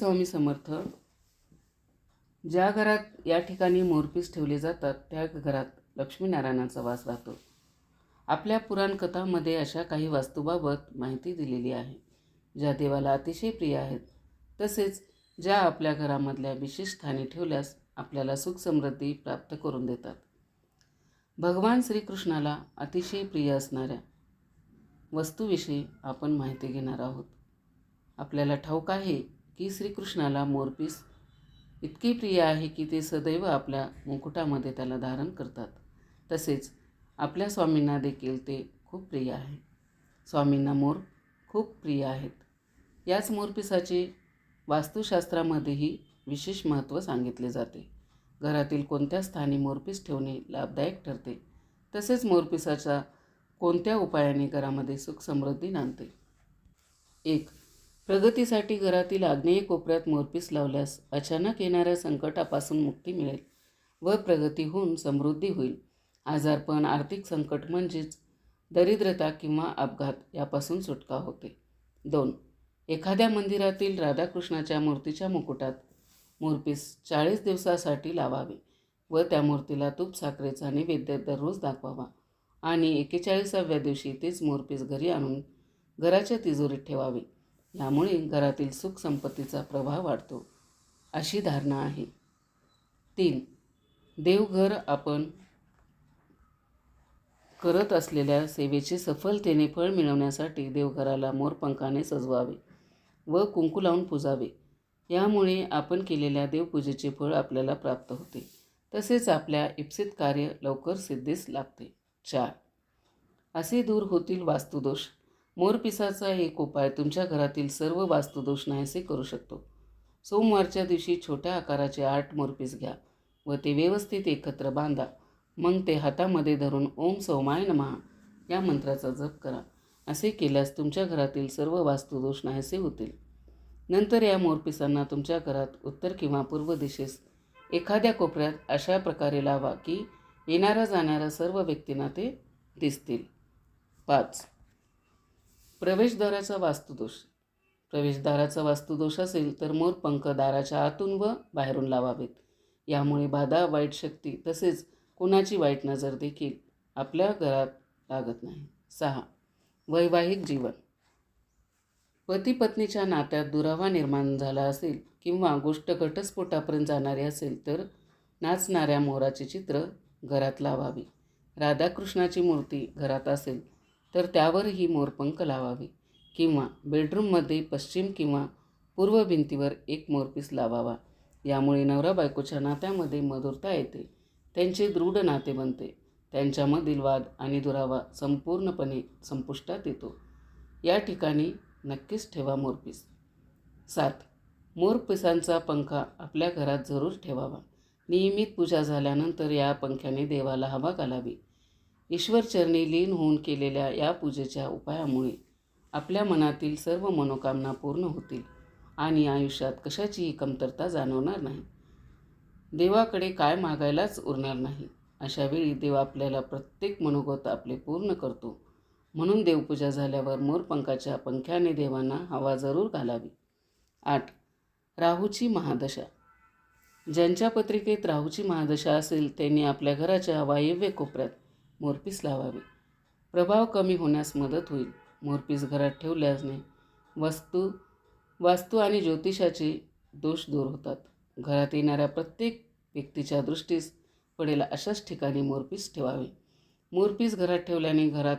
स्वामी समर्थ ज्या घरात या ठिकाणी मोरपीस ठेवले जातात त्या घरात लक्ष्मीनारायणाचा वास राहतो. आपल्या पुराणकथामध्ये अशा काही वास्तूबाबत माहिती दिलेली आहे ज्या देवाला अतिशय प्रिय आहेत. तसेच ज्या आपल्या घरामधल्या विशेष स्थानी ठेवल्यास आपल्याला सुख समृद्धी प्राप्त करून देतात. भगवान श्रीकृष्णाला अतिशय प्रिय असणाऱ्या वस्तूविषयी आपण माहिती घेणार आहोत. आपल्याला ठाऊक आहे की श्रीकृष्णाला मोरपीस इतकी प्रिय आहे की ते सदैव आपल्या मुकुटामध्ये त्याला धारण करतात. तसेच आपल्या स्वामींना देखील ते खूप प्रिय आहे. स्वामींना मोर खूप प्रिय आहेत. याच मोरपिसाचे वास्तुशास्त्रामध्येही विशेष महत्त्व सांगितले जाते. घरातील कोणत्या स्थानी मोरपीस ठेवणे लाभदायक ठरते तसेच मोरपिसाचा कोणत्या उपायाने घरामध्ये सुख समृद्धी नांदते? एक प्रगतीसाठी घरातील आग्नेय कोपऱ्यात मोरपीस लावल्यास अचानक येणाऱ्या संकटापासून मुक्ती मिळेल व प्रगती होऊन समृद्धी होईल. आजारपण आर्थिक संकट म्हणजेच दरिद्रता किंवा अपघात यापासून सुटका होते. दोन एखाद्या मंदिरातील राधाकृष्णाच्या मूर्तीच्या मुकुटात मोरपीस चाळीस दिवसासाठी लावावे व त्या मूर्तीला तूप साखरेचा नैवेद्य दररोज दाखवावा आणि एकेचाळीसाव्या दिवशी तीच मोरपीस घरी आणून घराच्या तिजोरीत ठेवावे. यामुळे घरातील सुख संपत्तीचा प्रभाव वाढतो अशी धारणा आहे. तीन देवघर आपण करत असलेल्या सेवेचे सफलतेने फळ मिळवण्यासाठी देवघराला मोरपंखाने सजवावे व कुंकू लावून पुजावे. यामुळे आपण केलेल्या देवपूजेचे फळ आपल्याला प्राप्त होते. तसेच आपल्या इप्सित कार्य लवकर सिद्धीस लागते. चार असे दूर होतील वास्तुदोष. मोरपिसाचा एक उपाय तुमच्या घरातील सर्व वास्तुदोष नाहीसे करू शकतो. सोमवारच्या दिवशी छोट्या आकाराचे आठ मोरपीस घ्या व ते व्यवस्थित एकत्र बांधा. मग ते हातामध्ये धरून ओम सौमाय नमहा या मंत्राचा जप करा. असे केल्यास तुमच्या घरातील सर्व वास्तुदोष नाहीसे होतील. नंतर या मोरपिसांना तुमच्या घरात उत्तर किंवा पूर्व दिशेस एखाद्या कोपऱ्यात अशा प्रकारे लावा की येणाऱ्या जाणाऱ्या सर्व व्यक्तींना ते दिसतील. पाच प्रवेशद्वाराचा वास्तुदोष. प्रवेशद्वाराचा वास्तुदोष असेल तर मोरपंख दाराच्या आतून व बाहेरून लावावेत. यामुळे बाधा वाईट शक्ती तसेच कोणाची वाईट नजर देखील आपल्या घरात लागत नाही. सहा. वैवाहिक जीवन. पती पत्नीच्या नात्यात दुरावा निर्माण झाला असेल किंवा गोष्ट घटस्फोटापर्यंत जाणारी असेल तर नाचणाऱ्या मोराचे चित्र घरात लावावे. राधाकृष्णाची मूर्ती घरात असेल तर त्यावरही मोरपंख लावावे. किंवा बेडरूममध्ये पश्चिम किंवा पूर्व भिंतीवर एक मोरपीस लावावा. यामुळे नवरा बायकोच्या नात्यामध्ये मधुरता येते. त्यांचे दृढ नाते बनते. त्यांच्यामधील वाद आणि दुरावा संपूर्णपणे संपुष्टात येतो. या ठिकाणी नक्कीच ठेवा मोरपीस. सात. मोरपिसांचा पंखा आपल्या घरात जरूर ठेवावा. नियमित पूजा झाल्यानंतर या पंख्याने देवाला हवा घालावी. ईश्वरचरणी लीन होऊन केलेल्या या पूजेच्या उपायामुळे आपल्या मनातील सर्व मनोकामना पूर्ण होतील आणि आयुष्यात कशाचीही कमतरता जाणवणार नाही. देवाकडे काय मागायलाच उरणार नाही. अशावेळी देव आपल्याला प्रत्येक मनोगत आपले पूर्ण करतो. म्हणून देवपूजा झाल्यावर मोरपंखाच्या पंख्याने देवांना हवा जरूर घालावी. आठ. राहूची महादशा. ज्यांच्या पत्रिकेत राहूची महादशा असेल त्यांनी आपल्या घराच्या वायव्य कोपऱ्यात मोरपीस लावावे. प्रभाव कमी होण्यास मदत होईल. मोरपीस घरात ठेवल्याने वस्तू वास्तू आणि ज्योतिषाचे दोष दूर होतात. घरात येणाऱ्या प्रत्येक व्यक्तीच्या दृष्टीस पडेल अशाच ठिकाणी मोरपीस ठेवावे. मोरपीस घरात ठेवल्याने घरात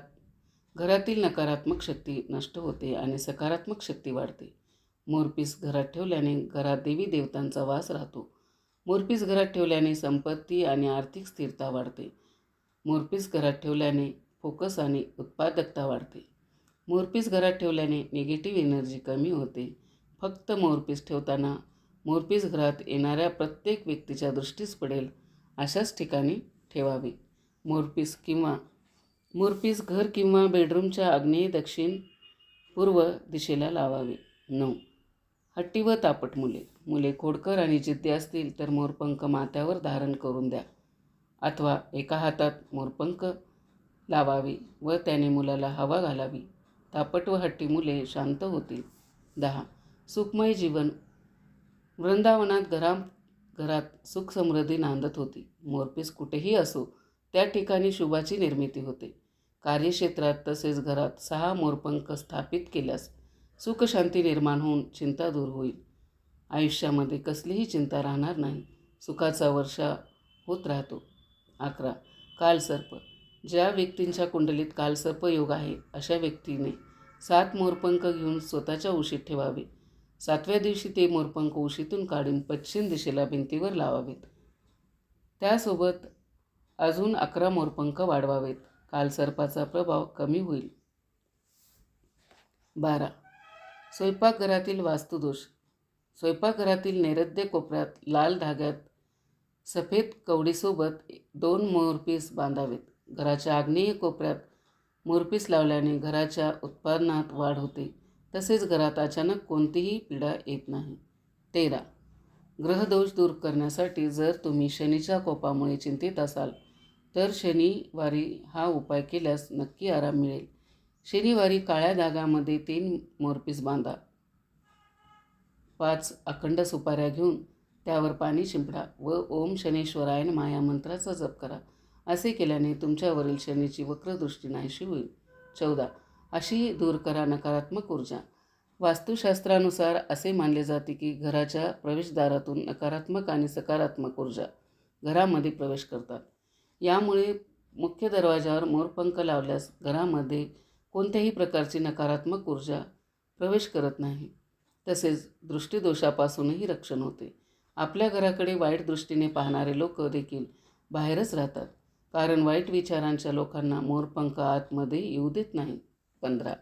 घरातील नकारात्मक शक्ती नष्ट होते आणि सकारात्मक शक्ती वाढते. मोरपीस घरात ठेवल्याने घरात देवी देवतांचा वास राहतो. मोरपीस घरात ठेवल्याने संपत्ती आणि आर्थिक स्थिरता वाढते. मोरपीस घरात ठेवल्याने फोकस आणि उत्पादकता वाढते. मोरपीस घरात ठेवल्याने निगेटिव्ह एनर्जी कमी होते. फक्त मोरपीस ठेवताना मोरपीस घरात येणाऱ्या प्रत्येक व्यक्तीच्या दृष्टीस पडेल अशाच ठिकाणी ठेवावे. मोरपीस किंवा मोरपीस घर किंवा बेडरूमच्या आग्नेय दक्षिण पूर्व दिशेला लावावे. नऊ. हट्टी व तापट मुले. मुले खोडकर आणि जिद्दी असतील तर मोरपंख माथ्यावर धारण करून द्या. अथवा एका हातात मोरपंख लावावे व त्याने मुलाला हवा घालावी. तापट व हट्टी मुले शांत होतील. दहा. सुखमय जीवन. वृंदावनात घरा घरात सुख समृद्धी नांदत होती. मोरपीस कुठेही असो त्या ठिकाणी शुभाची निर्मिती होते. कार्यक्षेत्रात तसेच घरात सहा मोरपंख स्थापित केल्यास सुखशांती निर्माण होऊन चिंता दूर होईल. आयुष्यामध्ये कसलीही चिंता राहणार नाही. सुखाचा वर्षा होत राहतो. अकरा. कालसर्प. ज्या व्यक्तींच्या कुंडलीत कालसर्प योग आहे अशा व्यक्तीने सात मोरपंख घेऊन स्वतःच्या उशीत ठेवावे. सातव्या दिवशी ते मोरपंख उशीतून काढून पश्चिम दिशेला भिंतीवर लावावेत. त्यासोबत अजून अकरा मोरपंख वाढवावेत. कालसर्पाचा प्रभाव कमी होईल. बारा. स्वयंपाकघरातील वास्तुदोष. स्वयंपाकघरातील नैवेद्य कोपऱ्यात लाल धाग्यात सफेद कवडीसोबत दोन मोरपीस बांधावेत. घराच्या आग्नेय कोपऱ्यात मोरपीस लावल्याने घराच्या उत्पादनात वाढ होते. तसेच घरात अचानक कोणतीही पीडा येत नाही. तेरा. ग्रहदोष दूर करण्यासाठी जर तुम्ही शनीच्या कोपामुळे चिंतित असाल तर शनिवारी हा उपाय केल्यास नक्की आराम मिळेल. शनिवारी काळ्या धागामध्ये तीन मोरपीस बांधा. पाच अखंड सुपाऱ्या घेऊन त्यावर पाणी शिंपडा व ओम शनेश्वरायन माया मंत्राचा जप करा. असे केल्याने तुमच्यावरील शनीची वक्रदृष्टी नाहीशी होईल. चौदा. अशी दूर करा नकारात्मक ऊर्जा. वास्तुशास्त्रानुसार असे मानले जाते की घराच्या प्रवेशद्वारातून नकारात्मक आणि सकारात्मक ऊर्जा घरामध्ये प्रवेश करतात. यामुळे मुख्य दरवाजावर मोरपंख लावल्यास घरामध्ये कोणत्याही प्रकारची नकारात्मक ऊर्जा प्रवेश करत नाही. तसेच दृष्टीदोषापासूनही रक्षण होते. आपल्या घराकडे वाईट दृष्टीने पाहणारे लोक देखील बाहेरच राहतात. कारण वाईट विचारांच्या लोकांना मोरपंख आतमध्ये येऊ देत नाही. पंधरा.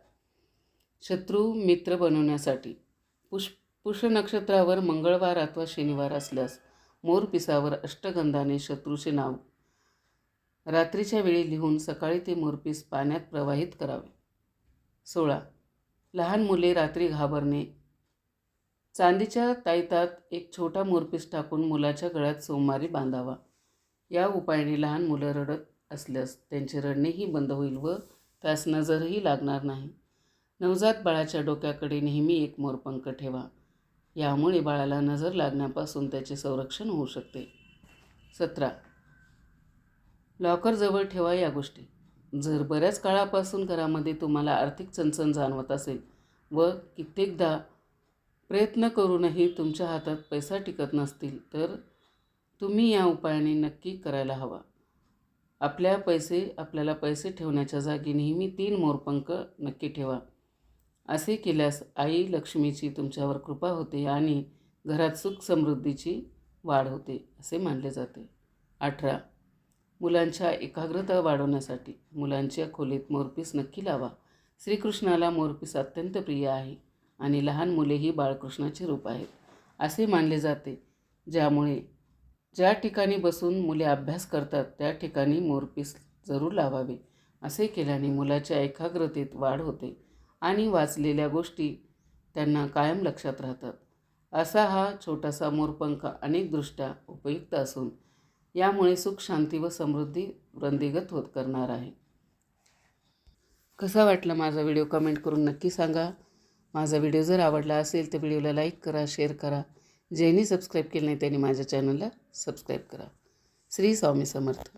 शत्रू मित्र बनवण्यासाठी. पुष पुष्य नक्षत्रावर मंगळवार अथवा शनिवार असल्यास मोरपिसावर अष्टगंधाने शत्रूचे नाव रात्रीच्या वेळी लिहून सकाळी ते मोरपीस पाण्यात प्रवाहित करावे. सोळा. लहान मुले रात्री घाबरणे चांदीच्या ताईतात एक छोटा मोरपीस टाकून मुलाच्या गळ्यात सोमवारी बांधावा. या उपायाने लहान मुलं रडत असल्यास त्यांचे रडणेही बंद होईल व त्यास नजरही लागणार नाही. नवजात बाळाच्या डोक्याकडे नेहमी एक मोरपंख ठेवा. यामुळे बाळाला नजर लागण्यापासून त्याचे संरक्षण होऊ शकते. सतरा. लॉकरजवळ ठेवा या गोष्टी. जर बऱ्याच काळापासून घरामध्ये तुम्हाला आर्थिक चणचण जाणवत असेल व कित्येकदा प्रयत्न करूनही तुमच्या हातात पैसा टिकत नसतील तर तुम्ही या उपायाने नक्की करायला हवा. आपल्या पैसे आपल्याला पैसे ठेवण्याच्या जागी नेहमी तीन मोरपंख नक्की ठेवा. असे केल्यास आई लक्ष्मीची तुमच्यावर कृपा होते आणि घरात सुख समृद्धीची वाढ होते असे मानले जाते. अठरा. मुलांच्या एकाग्रता वाढवण्यासाठी मुलांच्या खोलीत मोरपीस नक्की लावा. श्रीकृष्णाला मोरपीस अत्यंत प्रिय आहे. आणि लहान मुलेही बाळकृष्णाचे रूप आहेत असे मानले जाते ज्यामुळे ज्या ठिकाणी बसून मुले अभ्यास करतात त्या ठिकाणी मोरपीस जरूर लावावे असे केल्याने मुलाच्या एकाग्रतेत वाढ होते आणि वाचलेल्या गोष्टी त्यांना कायम लक्षात राहतात. असा हा छोटासा मोरपंख अनेकदृष्ट्या उपयुक्त असून यामुळे सुख शांती व समृद्धी वृंदीगत होत करणार आहे. कसा वाटला माझा व्हिडिओ कमेंट करून नक्की सांगा. माझा व्हिडिओ जर आवडला असेल तर व्हिडिओला लाईक करा शेअर करा. ज्यांनी सबस्क्राईब केलं नाही त्यांनी माझ्या चॅनलला सबस्क्राईब करा. श्री स्वामी समर्थ.